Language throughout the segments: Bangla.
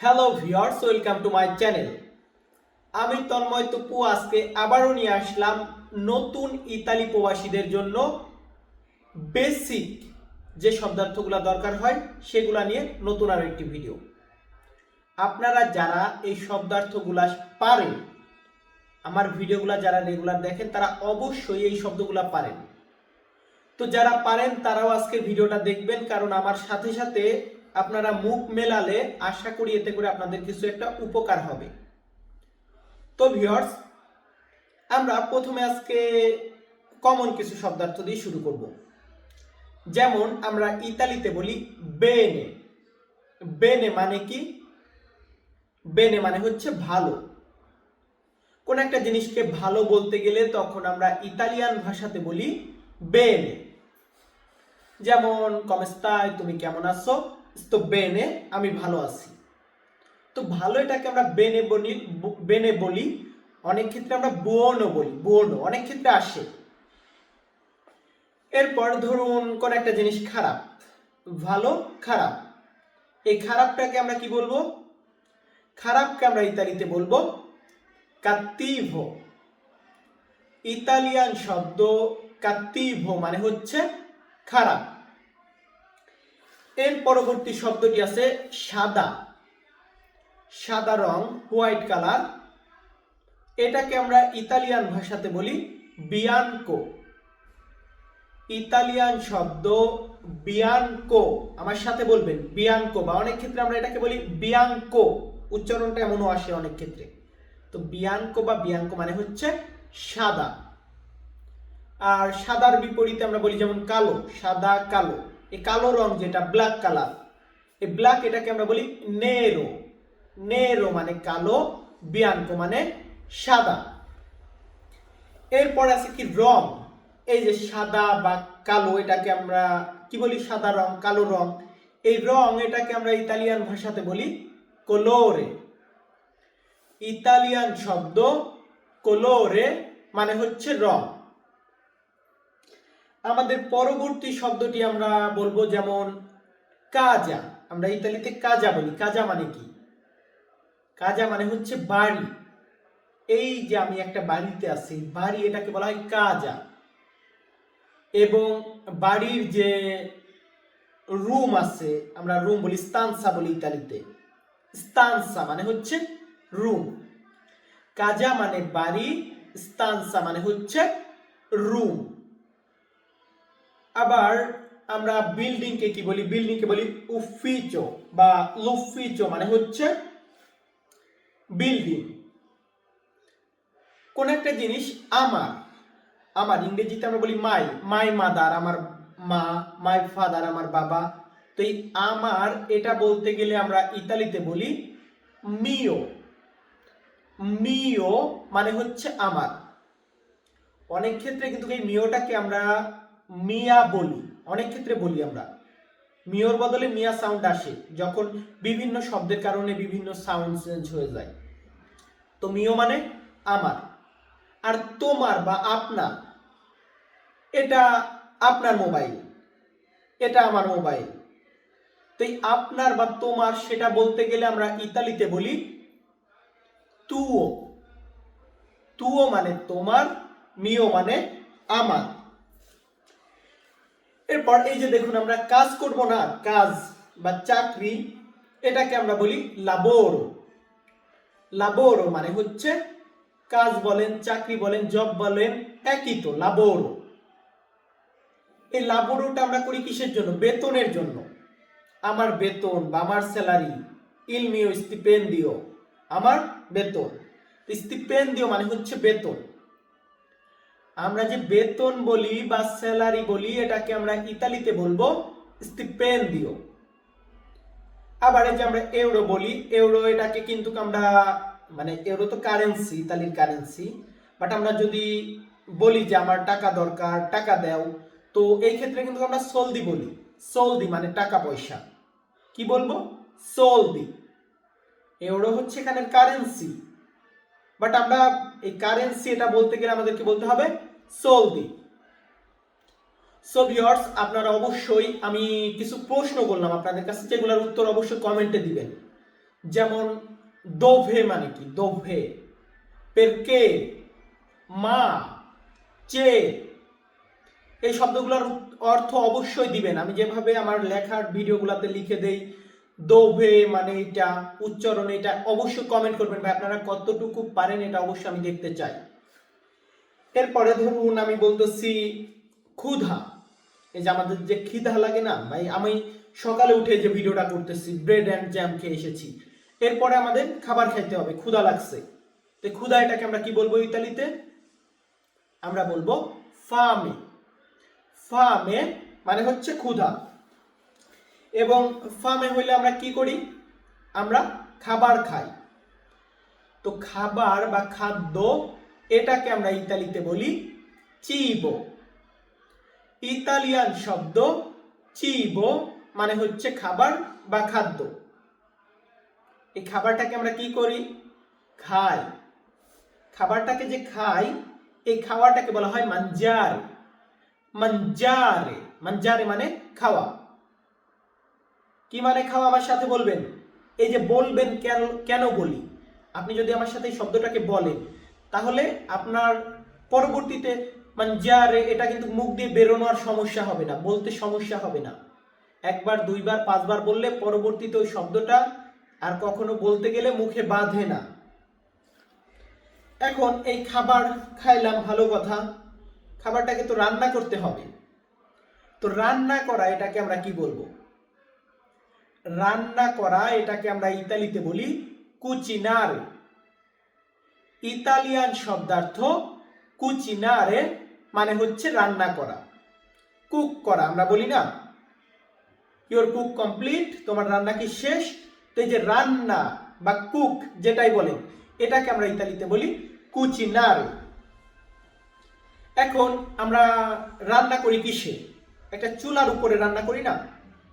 Hello viewers welcome to my channel আমি তন্ময় তপু, আজকে আবারও নিয়ে আসলাম নতুন ইতালি প্রবাসীদের জন্য বেসিক যে শব্দার্থগুলো দরকার হয়, সেগুলা নিয়ে নতুন আর একটি ভিডিও আপনারা যারা এই শব্দার্থগুলা পারেন আমার ভিডিওগুলো যারা রেগুলার দেখেন, তারা অবশ্যই এই শব্দগুলা পারেন। তো যারা পারেন, তারাও আজকে ভিডিওটা দেখবেন, কারণ আমার সাথে সাথে আপনারা মুখ মেলালে আশা করি এতে করে আপনাদের কিছু একটা উপকার হবে। তো ভিউয়ার্স আমরা প্রথমে আজকে কমন কিছু শব্দার্থ দিয়ে শুরু করব। যেমন আমরা ইতালিতে বলি বেনে বেনে মানে কি? বেনে মানে হচ্ছে ভালো। কোন একটা জিনিসকে ভালো বলতে গেলে তখন আমরা ইতালিয়ান ভাষাতে বলি বেনে যেমন কমেস্তায় তুমি কেমন আছো? তো বেনে আমি ভালো আছি। তো ভালো এটাকে আমরা বেনে বলি বেনে বলি, অনেক ক্ষেত্রে আমরা বুয়নো বলি বুয়নো অনেক ক্ষেত্রে আসে। এরপর ধরুন কোন একটা জিনিস খারাপ, ভালো, খারাপ। এই খারাপটাকে আমরা কি বলব? খারাপকে আমরা ইতালিতে বলব কাত্তিভো ইতালিয়ান শব্দ কাত্তিভো মানে হচ্ছে খারাপ। এর পরবর্তী শব্দটি আছে সাদা। সাদা রং, হোয়াইট কালার। এটাকে আমরা ইতালিয়ান ভাষাতে বলি বিয়ানকো। ইতালিয়ান শব্দ বিয়ানকো। আমার সাথে বলবেন, বিয়ানকো বা অনেক ক্ষেত্রে আমরা এটাকে বলি বিয়াঙ্কো উচ্চারণটা এমনও আসে অনেক ক্ষেত্রে। তো বিয়ানকো বা বিয়াঙ্কো মানে হচ্ছে সাদা। আর সাদার বিপরীতে আমরা বলি যেমন কালো, সাদা কালো। এই কালো রং যেটা ব্ল্যাক কালার এই ব্ল্যাক এটাকে আমরা বলি নেরো। নেরো মানে কালো বিয়ানকো মানে সাদা। এরপর আছে কি রং? এই যে সাদা বা কালো এটাকে আমরা কি বলি? সাদা রং, কালো রং। এই রং এটাকে আমরা ইতালিয়ান ভাষাতে বলি কোলোরে ইতালিয়ান শব্দ কোলোরে মানে হচ্ছে রং। আমাদের পরবর্তী শব্দটি আমরা বলব যেমন কাজা। আমরা ইতালিতে কাজা বলি। কাজা মানে কি? কাজা মানে হচ্ছে বাড়ি। এই যে আমি একটা বাড়িতে আছি, বাড়ি এটাকে বলা হয় কাজা। এবং বাড়ির যে রুম আছে, আমরা রুম বলি স্তানসা বলি ইতালিতে। স্তানসা মানে হচ্ছে রুম। কাজা মানে বাড়ি, স্তানসা মানে হচ্ছে রুম। আবার আমরা বিল্ডিংকে কি বলি? বিল্ডিংকে বলি উফিচো বা লুফিচো মানে হচ্ছে বিল্ডিং কোন একটা জিনিস আমার আমার ইংরেজিতে আমরা বলি মাই মাই মাদার আমার মা মাই ফাদার আমার বাবা। তো এই আমার, এটা বলতে গেলে আমরা ইতালিতে বলি মিও মিও মানে হচ্ছে আমার। অনেক ক্ষেত্রে কিন্তু এই মিওটাকে আমরা মিয়া বলি। অনেক ক্ষেত্রে বলি আমরা। মিওর বদলে মিয়া সাউন্ড আসে, যখন বিভিন্ন শব্দের কারণে বিভিন্ন সাউন্ড চেঞ্জ হয়ে যায়। তো মিও মানে আমার। আর তোমার বা আপনার, এটা আপনার মোবাইল এটা আমার মোবাইল তো এই আপনার বা তোমার, সেটা বলতে গেলে আমরা ইতালিতে বলি তুও। তুও মানে তোমার মিও মানে আমার। এরপর এই যে দেখুন আমরা কাজ করব না, কাজ বা চাকরি, এটাকে আমরা বলি লাবোরো লাবোরো মানে হচ্ছে কাজ বলেন, চাকরি বলেন জব বলেন, একই তো লাবোরো এই লাবোরোটা আমরা করি কিসের জন্য? বেতনের জন্য। আমার বেতন বা আমার স্যালারি ইলমিও স্টিপেন্ডিও আমার বেতন। স্টিপেন্ডিও মানে হচ্ছে বেতন। আমরা যে বেতন বলি বা স্যালারি বলি, এটাকে আমরা ইতালিতে বলব স্টিপেন্ডিও আবার যে আমরা ইউরো বলি ইউরো এটাকে কিন্তু আমরা মানে ইউরো তো কারেন্সি ইতালির কারেন্সি বাট আমরা যদি বলি যে আমার টাকা দরকার, টাকা দাও, তো এই ক্ষেত্রে কিন্তু আমরা সলদি বলি। সলদি মানে টাকা পয়সা। কি বলব? সলদি ইউরো হচ্ছে এখানের কারেন্সি বাট আমরা এই কারেন্সি এটা বলতে গেলে আমাদেরকে বলতে হবে সলদি। সো ভিউয়ার্স আপনারা অবশ্যই আমি কিছু প্রশ্ন করলাম আপনাদের কাছে, যেগুলোর উত্তর অবশ্যই কমেন্টে দিবেন। যেমন, দোভে মানে কি? দোভে। পেরকে মা? চে? এই শব্দগুলোর অর্থ অবশ্যই দিবেন। আমি যেভাবে আমার লেখার ভিডিওগুলোতে লিখে দেই, দোভে মানে এটা, উচ্চারণ এটা, অবশ্যই কমেন্ট করবেন। ভাই, আপনারা কতটুকু পারেন এটা অবশ্যই আমি দেখতে চাই। এরপরে ধরুন আমি বলতেছি ক্ষুধা। এই যে আমাদের যে খিদা লাগে না, ভাই, আমি সকালে উঠে যে ভিডিওটা করতেছি ব্রেড অ্যান্ড জ্যাম খেয়ে এসেছি। এরপরে আমাদের খাবার খাইতে হবে, ক্ষুধা লাগছে। তো ক্ষুধা এটাকে আমরা কি বলব ইতালিতে? আমরা বলব ফামে ফামে মানে হচ্ছে ক্ষুধা। এবং ফামে হইলে আমরা কি করি? আমরা খাবার খাই। তো খাবার বা খাদ্য এটাকে আমরা ইতালিতে বলি চিবো। ইতালিয়ান শব্দ চিবো মানে হচ্ছে খাবার বা খাদ্য। এই খাবারটাকে আমরা কি করি? খাই। খাবারটাকে যে খাই, এই খাওয়াটাকে বলা হয় মাঞ্জার। মাঞ্জারে। মাঞ্জারে মানে খাওয়া। কি মানে খাওয়া আমার সাথে বলবেন? এই যে বলবেন কেন কেন বলি? আপনি যদি আমার সাথে এই শব্দটাকে বলেন তাহলে আপনার পরবর্তীতে মানে মাঞ্জারে এটা কিন্তু মুখ দিয়ে বেরোনোর সমস্যা হবে না, বলতে সমস্যা হবে না। একবার, দুইবার, পাঁচবার বললে পরবর্তীতে ওই শব্দটা আর কখনো বলতে গেলে মুখে বাঁধে না। এখন এই খাবার খাইলাম, ভালো কথা। খাবারটাকে তো রান্না করতে হবে। তো রান্না করা, এটাকে আমরা কি বলব? রান্না করা, এটাকে আমরা ইতালিতে বলি কুচিনার। ইতালিয়ান শব্দার্থ কুচিনারে মানে হচ্ছে রান্না করা কুক করা, আমরা বলি না। ইওর কুক কমপ্লিট তোমার রান্না কি শেষ? তো এই যে রান্না বা কুক যেটাই বলে, এটাকে আমরা ইতালিতে বলি কুচিনার এখন আমরা রান্না করি কিসে? একটা চুলার উপরে রান্না করি না?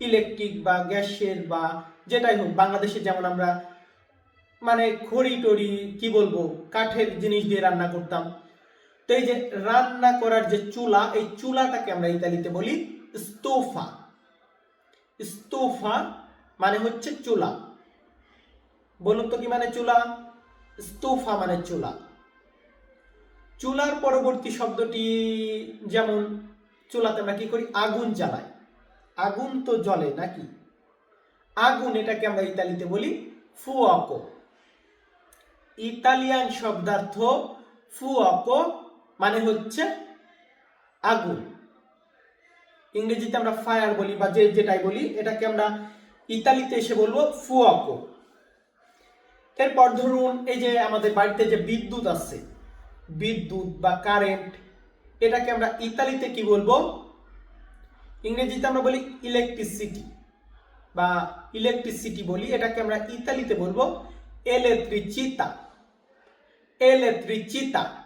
ইলেকট্রিক বা গ্যাসের বা যেটাই হোক, বাংলাদেশে যেমন আমরা মানে খড়ি টড়ি, কি বলব, কাঠের জিনিস দিয়ে রান্না করতাম। তো এই যে রান্না করার যে চুলা, এই চুলাটাকে আমরা ইতালিতে বলি স্তোফা। স্তোফা মানে হচ্ছে চুলা। বলুন তো কি মানে চুলা? স্তোফা মানে চুলা। চুলার পরবর্তী শব্দটি যেমন, চুলাতে আমরা কি করি? আগুন জ্বালাই। আগুন তো জ্বলে নাকি? আগুন এটাকে আমরা ইতালিতে বলি ফুয়াকো। ইতালিয়ান শব্দার্থ ফুয়াকো মানে হচ্ছে আগুন। ইংরেজিতে আমরা ফায়ার বলি বা যে যেটাই বলি, এটাকে আমরা ইতালিতে এসে বলব ফুয়াকো এরপর ধরুন এই যে আমাদের বাড়িতে যে বিদ্যুৎ আছে, বিদ্যুৎ বা কারেন্ট, এটাকে আমরা ইতালিতে কি বলব? ইংরেজিতে আমরা বলি ইলেকট্রিসিটি বা ইলেকট্রিসিটি বলি, এটাকে আমরা ইতালিতে বলব এলেত্রিচিতা এলেত্রিচিতা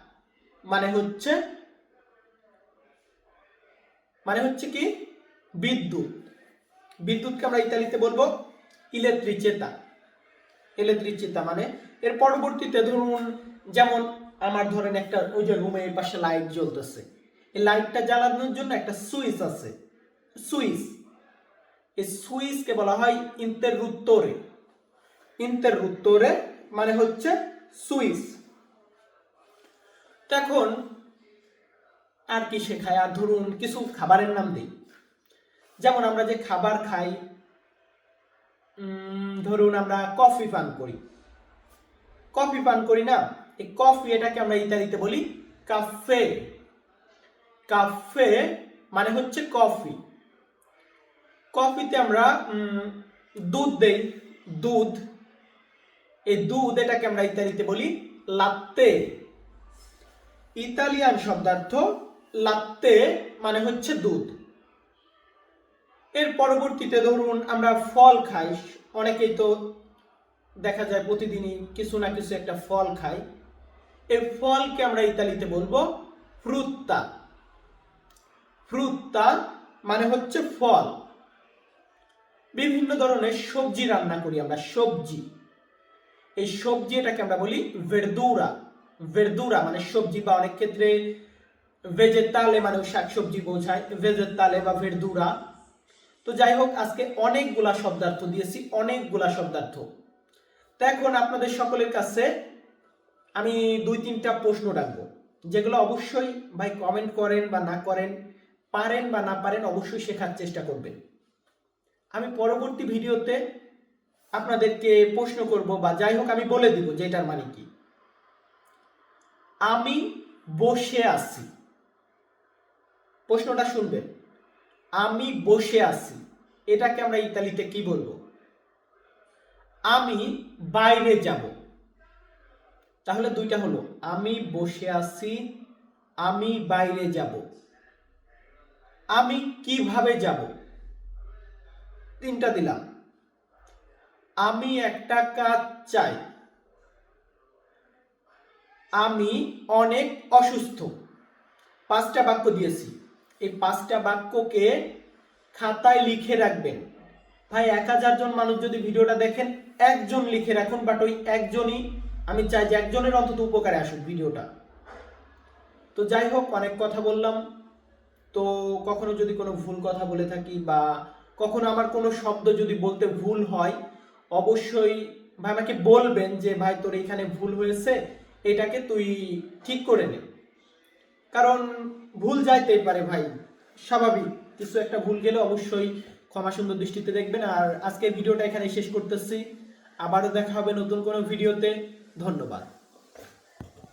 মানে হচ্ছে মানে হচ্ছে কি? বিদ্যুৎ। বিদ্যুৎকে আমরা ইতালিতে বলব ইলেকট্রিচেতা ইলেকট্রিচিতা মানে এর পরবর্তীতে ধরুন, যেমন আমার ধরেন একটা, ওই যে রুমের পাশে লাইট জ্বলতেছে। এই লাইটটা জ্বালানোর জন্য একটা সুইচ আছে। সুইচ। এই সুইচকে বলা হয় ইন্টাররুত্তরে ইন্টাররুত্তরে মানে হচ্ছে সুইচ। এখন আর কি শেখায়? আর ধরুন কিছু খাবারের নাম দিই। যেমন আমরা যে খাবার খাই ধরুন আমরা কফি পান করি। কফি পান করি না, এই কফি এটাকে আমরা ইতালিতে বলি কাফে কাফে মানে হচ্ছে কফি কফিতে আমরা দুধ দেই। দুধ, এই দুধ এটাকে আমরা ইতালিতে বলি লাত্তে ইতালিয়ান শব্দার্থ লাত্তে মানে হচ্ছে দুধ। এর পরবর্তীতে ধরুন আমরা ফল খাই, অনেকেই তো দেখা যায় প্রতিদিনই কিছু না কিছু একটা ফল খাই। এই ফলকে আমরা ইতালিতে বলব ফ্রুত্তা। ফ্রুত্তা মানে হচ্ছে ফল। বিভিন্ন ধরনের সবজি রান্না করি আমরা, সবজি। এই সবজি এটাকে আমরা বলি ভেরদুরা ভেরদুরা মানে সবজি বা অনেক ক্ষেত্রে ভেজেতালে মানে শাক শাকসবজি বোঝায় ভেজেতালে বা ভেরদুরা তো যাই হোক, আজকে অনেকগুলা শব্দার্থ দিয়েছি, অনেকগুলা শব্দার্থ। তা এখন আপনাদের সকলের কাছে আমি দুই তিনটা প্রশ্ন রাখব, যেগুলো অবশ্যই ভাই কমেন্ট করেন বা না করেন, পারেন বা না পারেন অবশ্যই শেখার চেষ্টা করবেন। আমি পরবর্তী ভিডিওতে আপনাদেরকে প্রশ্ন করব বা যাই হোক আমি বলে দিব যে এটার মানে কি। আমি বসে আছি। প্রশ্নটা শুনবেন। আমি বসে আছি। এটাকে আমরা ইতালিতে কি বলব? আমি বাইরে যাব। তাহলে দুইটা হলো, আমি বসে আছি, আমি বাইরে যাব। আমি কীভাবে যাব? তিনটা দিলাম। আমি একটা কাজ চাই। আমি অনেক অসুস্থ। পাঁচটা বাক্য দিয়েছি। এই পাঁচটা বাক্যকে খাতায় লিখে রাখবেন। ভাই, এক হাজার জন মানুষ যদি ভিডিওটা দেখেন, একজন লিখে রাখুন বাট ওই একজনই, আমি চাই যে একজনের অন্তত উপকারে আসুক ভিডিওটা। তো যাই হোক, অনেক কথা বললাম। তো কখনো যদি কোনো ভুল কথা বলে থাকি বা কখনো আমার কোনো শব্দ যদি বলতে ভুল হয়, অবশ্যই ভাই আমাকে বলবেন যে, ভাই, তোর এখানে ভুল হয়েছে। এটাকে তুই ঠিক করে নে। কারণ ভুল যাইতেই পারে ভাই, স্বাভাবিক। কিছু একটা ভুল গেলে অবশ্যই ক্ষমা সুন্দর দৃষ্টিতে দেখবেন। আর আজকের ভিডিওটা এখানে শেষ করতেছি। আবারও দেখা হবে নতুন কোনো ভিডিওতে। ধন্যবাদ।